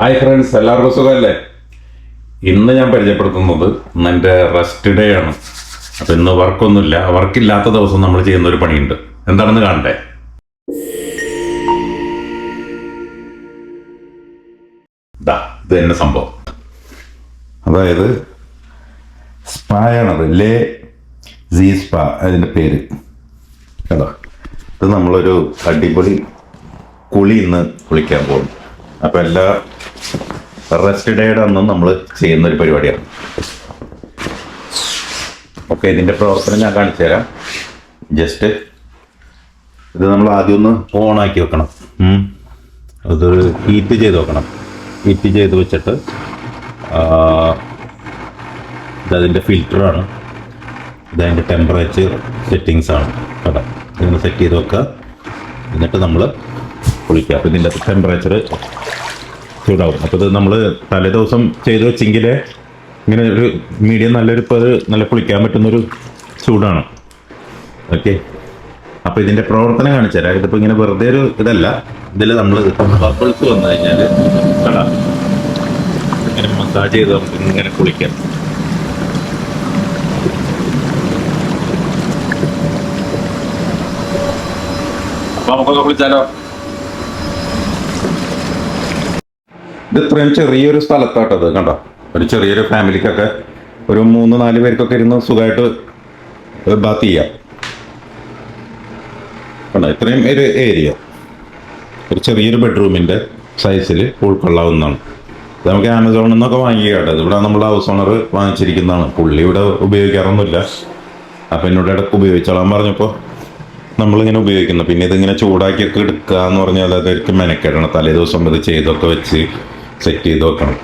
Hi friends എല്ലാവർക്കും സുഖമല്ലേ? ഇന്ന് ഞാൻ പരിചയപ്പെടുത്തുന്നത് എന്റെ റെസ്റ്റ് ഡേ ആണ്. അപ്പം ഇന്ന് വർക്കൊന്നുമില്ല വർക്കില്ലാത്ത ദിവസം നമ്മൾ ചെയ്യുന്ന ഒരു പണിയുണ്ട്. എന്താണെന്ന് കാണട്ടെ? ഇത് തന്നെ സംഭവം. അതായത് സ്പായാണത് ലേ സി സ്പാ അതിന്റെ പേര്. കേട്ടോ ഇത് നമ്മളൊരു അടിപൊളി കുളി ഇന്ന് കുളിക്കാൻ പോകും അപ്പം എല്ലാ റെസ്റ്റ് ഡേയുടെ അന്നും നമ്മൾ ചെയ്യുന്ന ഒരു പരിപാടിയാണ്. ഓക്കെ ഇതിന്റെ പ്രവർത്തനം ഞാൻ കാണിച്ചു തരാം. ജസ്റ്റ് ഇത് നമ്മൾ ആദ്യം ഒന്ന് ഓണാക്കി വെക്കണം. അത് അതൊരു ഹീറ്റ് ചെയ്ത് വെക്കണം. ഹീറ്റ് ചെയ്ത് വെച്ചിട്ട് ഇതതിന്റെ ഫിൽറ്ററാണ് ഇതതിന്റെ ടെമ്പറേച്ചർ സെറ്റിങ്സ് ആണ് കേട്ടോ. ഇതൊന്ന് സെറ്റ് ചെയ്ത് വെക്കുക. എന്നിട്ട് നമ്മൾ കുളിക്കുക. അപ്പോൾ ഇതിന്റെ ടെമ്പറേച്ചർ ചൂടാവും അപ്പോൾ ഇത് നമ്മൾ തലേ ദിവസം ചെയ്ത് വെച്ചെങ്കിൽ ഇങ്ങനെ ഒരു മീഡിയം നല്ലൊരു ഇപ്പോൾ നല്ല കുളിക്കാൻ പറ്റുന്നൊരു ചൂടാണ്. ഓക്കെ? അപ്പോൾ ഇതിന്റെ പ്രവർത്തനം കാണിച്ചു തരാം. ഇതിപ്പോൾ ഇങ്ങനെ വെറുതെ ഒരു ഇതല്ല. ഇതിൽ നമ്മൾ ബബിൾസ് വന്നു കഴിഞ്ഞാൽ കട ഇങ്ങനെ മസാജ് ചെയ്ത് നമുക്ക് ഇങ്ങനെ കുളിക്കാം. അപ്പോൾ നമുക്ക് കുളിച്ചാലോ? ഇത് ഇത്രയും ചെറിയൊരു സ്ഥലത്താട്ടത് കണ്ടോ? ഒരു ചെറിയൊരു ഫാമിലിക്കൊക്കെ ഒരു മൂന്ന് നാല് പേർക്കൊക്കെ ഇരുന്ന് സുഖമായിട്ട് ബാത്ത് ചെയ്യാം. കണ്ടോ? ഇത്രയും ഒരു ഏരിയ ഒരു ചെറിയൊരു ബെഡ്റൂമിന്റെ സൈസിൽ ഉൾക്കൊള്ളാവുന്നതാണ് നമുക്ക് ആമസോണിൽ നിന്നൊക്കെ വാങ്ങിക്കാട്ടെ ഇവിടെ നമ്മൾ ഹൗസ് ഓണർ വാങ്ങിച്ചിരിക്കുന്നതാണ്. പുള്ളി ഇവിടെ ഉപയോഗിക്കാറൊന്നുമില്ല. അപ്പം എന്നോട് ഇടയ്ക്ക് ഉപയോഗിച്ചോളാൻ പറഞ്ഞപ്പോൾ നമ്മളിങ്ങനെ ഉപയോഗിക്കുന്നു. പിന്നെ ഇതിങ്ങനെ ചൂടാക്കിയൊക്കെ എടുക്കുക എന്ന് പറഞ്ഞാൽ അതായത് മെനക്കെടണം. തലേ ദിവസം ഇത് ചെയ്തൊക്കെ വെച്ച് സെറ്റ് ചെയ്ത് വെക്കണം.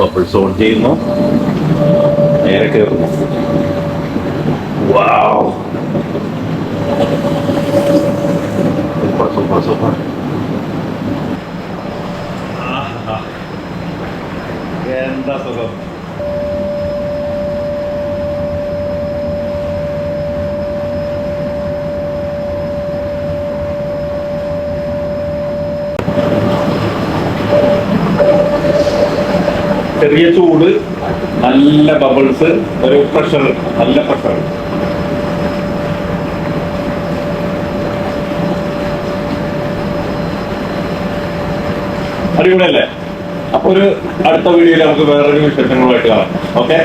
ബബിൾ സോൺ ചെയ്യുന്നു. നേരെ കയറുന്നു വാവ് സൂപ്പർ സൂപ്പർ സൂപ്പർ എന്താ സുഖം? ചെറിയ ചൂട് നല്ല ബബിൾസ് ഒരു പ്രഷർ നല്ല പ്രഷർ അടിപൊളിയല്ലേ? അപ്പൊ ഒരു അടുത്ത വീഡിയോയിൽ നമുക്ക് വേറൊരു വിശേഷങ്ങളുമായിട്ട് കാണാം. ഓക്കെ